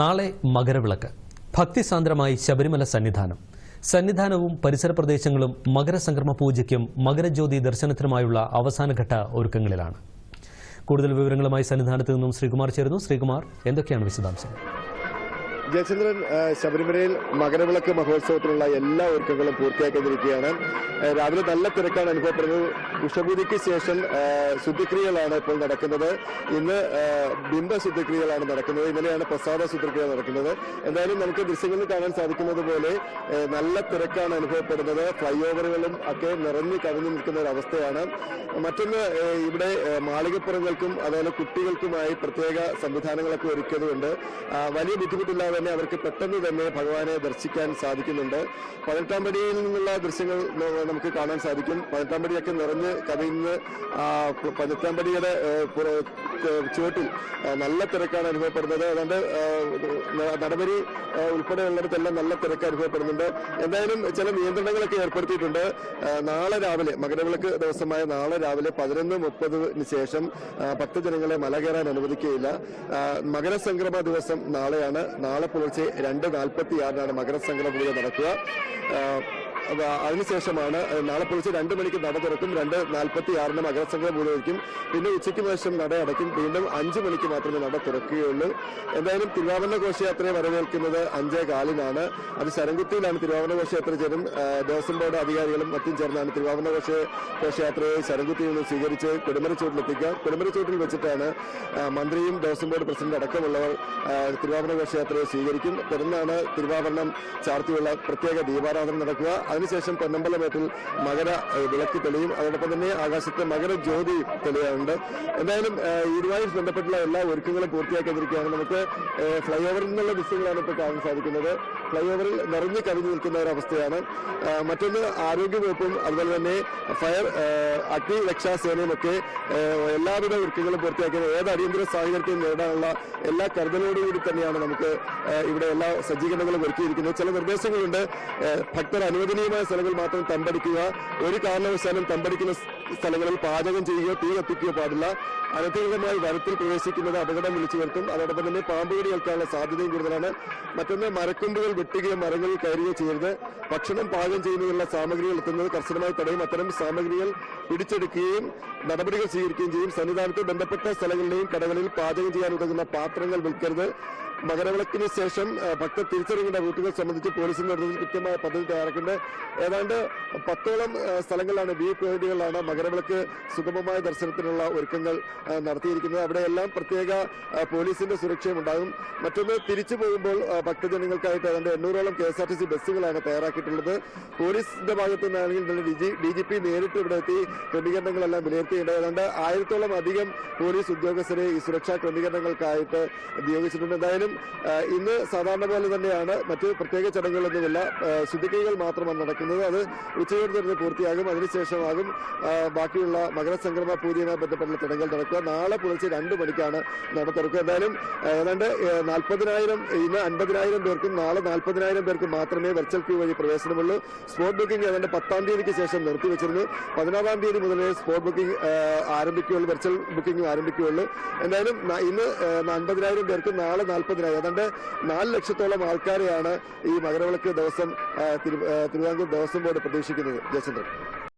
നാളെ മകരവിളക്ക്. ഭക്തിസാന്ദ്രമായി ശബരിമല സന്നിധാനം. സന്നിധാനവും പരിസര പ്രദേശങ്ങളും മകരസംക്രമ പൂജയ്ക്കും മകരജ്യോതി ദർശനത്തിനുമായുള്ള അവസാനഘട്ട ഒരുക്കങ്ങളിലാണ്. കൂടുതൽ വിവരങ്ങളുമായി സന്നിധാനത്ത് നിന്നും ശ്രീകുമാർ ചേരുന്നു. ശ്രീകുമാർ എന്തൊക്കെയാണ് വിശദാംശങ്ങൾ? ജയചന്ദ്രൻ ശബരിമലയിൽ മകരവിളക്ക് മഹോത്സവത്തിനുള്ള എല്ലാ ഒരുക്കങ്ങളും പൂർത്തിയാക്കിയിരിക്കുകയാണ് രാവിലെ നല്ല തിരക്കാണ് അനുഭവപ്പെടുന്നത്. ഉഷപൂജയ്ക്ക് ശേഷം ശുദ്ധിക്രിയകളാണ് ഇപ്പോൾ നടക്കുന്നത്. ഇന്ന് ബിംബ ശുദ്ധിക്രിയകളാണ് നടക്കുന്നത്. ഇന്നലെയാണ് പ്രസാദ ശുദ്ധിക്രിയ നടക്കുന്നത്. എന്തായാലും നമുക്ക് ദൃശ്യങ്ങളിൽ കാണാൻ സാധിക്കുന്നത് പോലെ നല്ല തിരക്കാണ് അനുഭവപ്പെടുന്നത്. ഫ്ലൈ ഓവറുകളും ഒക്കെ നിറഞ്ഞു കവിഞ്ഞു നിൽക്കുന്ന ഒരു അവസ്ഥയാണ്. മറ്റൊന്ന് ഇവിടെ മാളികപ്പുറങ്ങൾക്കും അതുപോലെ കുട്ടികൾക്കുമായി പ്രത്യേക സംവിധാനങ്ങളൊക്കെ ഒരുക്കിയതുകൊണ്ട് വലിയ ബുദ്ധിമുട്ടില്ലാതെ തന്നെ അവർക്ക് പെട്ടെന്ന് തന്നെ ഭഗവാനെ ദർശിക്കാൻ സാധിക്കുന്നുണ്ട്. പതിനെട്ടാം പടിയിൽ നിന്നുള്ള ദൃശ്യങ്ങൾ നമുക്ക് കാണാൻ സാധിക്കും. പതിനെട്ടാം പടിയൊക്കെ നിറഞ്ഞ് കവിയുന്ന ആ, ചുവട്ടിൽ. നല്ല തിരക്കാണ് അനുഭവപ്പെടുന്നത്. അതുകൊണ്ട് നടപടി ഉൾപ്പെടെയുള്ളിടത്തെല്ലാം നല്ല തിരക്ക് അനുഭവപ്പെടുന്നുണ്ട്. എന്തായാലും ചില നിയന്ത്രണങ്ങളൊക്കെ ഏർപ്പെടുത്തിയിട്ടുണ്ട്. നാളെ രാവിലെ മകരവിളക്ക് ദിവസമായ നാളെ രാവിലെ പതിനൊന്ന് മുപ്പതിന് ശേഷം ഭക്തജനങ്ങളെ മല കയറാൻ അനുവദിക്കുകയില്ല. മകരസംക്രമ ദിവസം നാളെയാണ്. നാളെ പുലർച്ചെ രണ്ട് നാൽപ്പത്തി ആറിനാണ് മകരസംക്രമ പൂജ നടക്കുക അതിനുശേഷമാണ് നാളെ പുലർച്ചെ രണ്ട് മണിക്ക് നട തുറക്കും രണ്ട് നാൽപ്പത്തി ആറിന് മകരസംഘം മുഴുവൻ പിന്നെ ഉച്ചയ്ക്ക് ശേഷം നട അടയ്ക്കും വീണ്ടും അഞ്ച് മണിക്ക് മാത്രമേ നട തുറക്കുകയുള്ളൂ. എന്തായാലും തിരുവാഭരണ ഘോഷയാത്രയെ വരവേൽക്കുന്നത് അഞ്ചേ കാലിനാണ്. അത് ശരംകുത്തിയിലാണ് തിരുവാഭരണ ഘോഷയാത്ര ചേരും ദേവസ്വം ബോർഡ് അധികാരികളും മറ്റും ചേർന്നാണ് തിരുവാഭരണ ഘോഷ ഘോഷയാത്രയെ ശരംകുത്തിയിൽ നിന്ന് സ്വീകരിച്ച് കുടുംബരച്ചൂട്ടിലെത്തിക്കുക കുടുംബരച്ചൂട്ടിൽ വെച്ചിട്ടാണ് മന്ത്രിയും ദേവസ്വം ബോർഡ് പ്രസിഡന്റ് അടക്കമുള്ളവർ തിരുവാഭരണ ഘോഷയാത്രയെ സ്വീകരിക്കും. തുടർന്നാണ് തിരുവാഭരണം ചാർത്തിയുള്ള പ്രത്യേക ദീപാരാധന നടക്കുക. അതിനുശേഷം പൊന്നമ്പലമേട്ടിൽ മകര വിളക്ക് തെളിയും. അതോടൊപ്പം തന്നെ ആകാശത്തെ മകര ജ്യോതി തെളിയാറുണ്ട്. എന്തായാലും ഇതുമായി ബന്ധപ്പെട്ടുള്ള എല്ലാ ഒരുക്കങ്ങളും പൂർത്തിയാക്കിയിരിക്കുകയാണ്. നമുക്ക് ഫ്ലൈ ഓവറിൽ നിന്നുള്ള ദൃശ്യങ്ങളാണ് ഇപ്പോൾ കാണാൻ സാധിക്കുന്നത്. ഫ്ലൈ ഓവറിൽ നിറഞ്ഞു കവിഞ്ഞു നിൽക്കുന്ന ഒരു അവസ്ഥയാണ്. മറ്റൊന്ന് ആരോഗ്യവകുപ്പും അതുപോലെ തന്നെ ഫയർ അഗ്നി ഒക്കെ എല്ലാവിധ ഒരുക്കങ്ങളും പൂർത്തിയാക്കിയത്. ഏത് അടിയന്തര സാഹചര്യത്തെയും നേരിടാനുള്ള എല്ലാ കരുതലോടുകൂടി തന്നെയാണ് നമുക്ക് ഇവിടെ എല്ലാ സജ്ജീകരണങ്ങളും ഒരുക്കിയിരിക്കുന്നത്. ചില നിർദ്ദേശങ്ങളുണ്ട്. ഭക്തർ ഭക്തർ അനുവദനീയമായ സ്ഥലങ്ങളിൽ മാത്രം തമ്പടിക്കുക. ഒരു കാരണവശാലും തമ്പടിക്കുന്ന സ്ഥലങ്ങളിൽ പാചകം ചെയ്യുകയോ തീ കത്തിക്കുകയോ പാടില്ല. അനധികൃതമായി വനത്തിൽ പ്രവേശിക്കുന്നത് അപകടം വിളിച്ചു വരുത്തും അതോടൊപ്പം തന്നെ പാമ്പുകടി ഏൽക്കാനുള്ള സാധ്യതയും കൂടുതലാണ്. മറ്റൊന്ന് മരക്കൊമ്പുകൾ വെട്ടുകയോ മരങ്ങളിൽ കയറുകയോ ചെയ്യരുത്. ഭക്ഷണം പാചകം ചെയ്യുന്നതിനുള്ള സാമഗ്രികൾ എത്തുന്നത് കർശനമായി തടയും. അത്തരം സാമഗ്രികൾ പിടിച്ചെടുക്കുകയും നടപടികൾ സ്വീകരിക്കുകയും ചെയ്യും. സന്നിധാനത്ത് ബന്ധപ്പെട്ട സ്ഥലങ്ങളിലെയും കടകളിൽ പാചകം ചെയ്യാൻ ഉതകുന്ന പാത്രങ്ങൾ വിൽക്കരുത്. മകരവിളക്കിന് ശേഷം ഭക്തർ തിരിച്ചറിയേണ്ട റൂട്ടുകൾ സംബന്ധിച്ച് പോലീസിന്റെ നേതൃത്വത്തിൽ കൃത്യമായ പദ്ധതി തയ്യാറാക്കുന്നുണ്ട്. ഏതാണ്ട് പത്തോളം സ്ഥലങ്ങളിലാണ് വി പോയിന്റുകളിലാണ് മകരവിളക്ക് സുഗമമായ ദർശനത്തിനുള്ള ഒരുക്കങ്ങൾ നടത്തിയിരിക്കുന്നത്. അവിടെയെല്ലാം പ്രത്യേക പോലീസിന്റെ സുരക്ഷയും ഉണ്ടാകും. മറ്റൊന്ന് തിരിച്ചു പോകുമ്പോൾ ഭക്തജനങ്ങൾക്കായിട്ട് ഏതാണ്ട് എണ്ണൂറോളം K S R T C ബസ്സുകളാണ് തയ്യാറാക്കിയിട്ടുള്ളത്. പോലീസിന്റെ ഭാഗത്തു നിന്നാണെങ്കിൽ ഡി ജി പി നേരിട്ട് ഇവിടെ എത്തി ക്രമീകരണങ്ങളെല്ലാം വിലയിരുത്തിയിട്ടുണ്ട് ഏതാണ്ട് ആയിരത്തോളം അധികം പോലീസ് ഉദ്യോഗസ്ഥരെ ഈ സുരക്ഷാ ക്രമീകരണങ്ങൾക്കായിട്ട് നിയോഗിച്ചിട്ടുണ്ട്. എന്തായാലും ആ, ഇന്ന് സാധാരണ പോലെ തന്നെയാണ് മറ്റ് പ്രത്യേക ചടങ്ങുകളൊന്നുമില്ല. ശുദ്ധിക്കൈകൾ മാത്രമാണ് നടക്കുന്നത്. അത് ഉച്ചയോട് തന്നെ പൂർത്തിയാകും. അതിനുശേഷമാകും ബാക്കിയുള്ള മകരസംക്രമ പൂജയുമായി ബന്ധപ്പെട്ടുള്ള ചടങ്ങുകൾ നടക്കുക. നാളെ പുലർച്ചെ രണ്ട് മണിക്കാണ് നട തുറക്കുക. എന്തായാലും ഏതാണ്ട് നാൽപ്പതിനായിരം ഇന്ന് അൻപതിനായിരം പേർക്കും നാളെ നാൽപ്പതിനായിരം പേർക്കും മാത്രമേ വെർച്വൽ ക്യൂ വഴി പ്രവേശനമുള്ളൂ. സ്പോട്ട് ബുക്കിംഗ് ഏതാണ്ട് പത്താം തീയതിക്ക് ശേഷം നിർത്തിവെച്ചിരുന്നു പതിനാറാം തീയതി മുതലേ സ്പോട്ട് ബുക്കിംഗ് ആരംഭിക്കുകയുള്ളൂ വെർച്വൽ ബുക്കിംഗ് ആരംഭിക്കുകയുള്ളൂ. എന്തായാലും ഇന്ന് അൻപതിനായിരം പേർക്ക് നാളെ നാൽപ്പതിനായിരം ഏതാണ്ട് നാല് ലക്ഷത്തോളം ആൾക്കാരെയാണ് ഈ മകരവിളക്ക് ദിവസം തിരുവിതാംകൂർ ദേവസ്വം ബോർഡ് പ്രതീക്ഷിക്കുന്നത്. ജയചന്ദ്രൻ.